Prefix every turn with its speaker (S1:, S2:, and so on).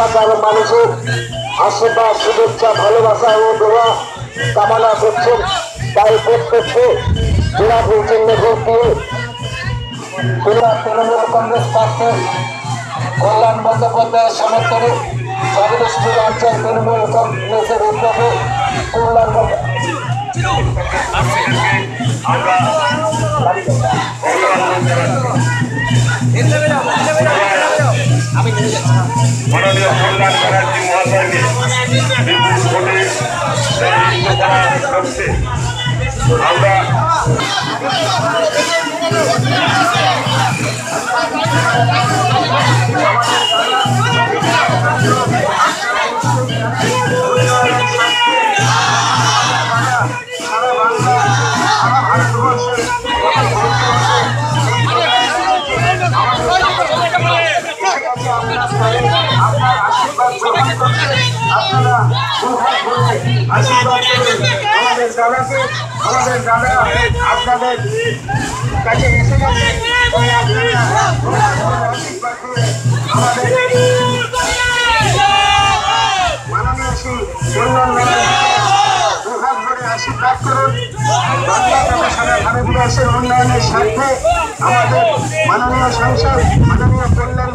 S1: এলাকার মানুষের আশীর্বাদ, শুভেচ্ছা, ভালোবাসা ও দোয়া কামনা করছেন। তাই প্রত্যেককে ভোট দিয়ে তোমরা তৃণমূল কংগ্রেস প্রার্থী কল্যাণ বন্দ্যোপাধ্যায়ের সমর্থনে সর্বদৃষ্টি অঞ্চল তৃণমূল কংগ্রেসের উদ্যোগে কল্যাণ
S2: আমরা মাননীয় কল্যাণ ব্যানার্জি মহাশয়কে বিপুল ভোটে করার আমরা
S1: আমাদের আপনাদের কাছে আশীর্বাদ করুন। আমাদের মাননীয় সংসদ মাননীয় কল্যাণ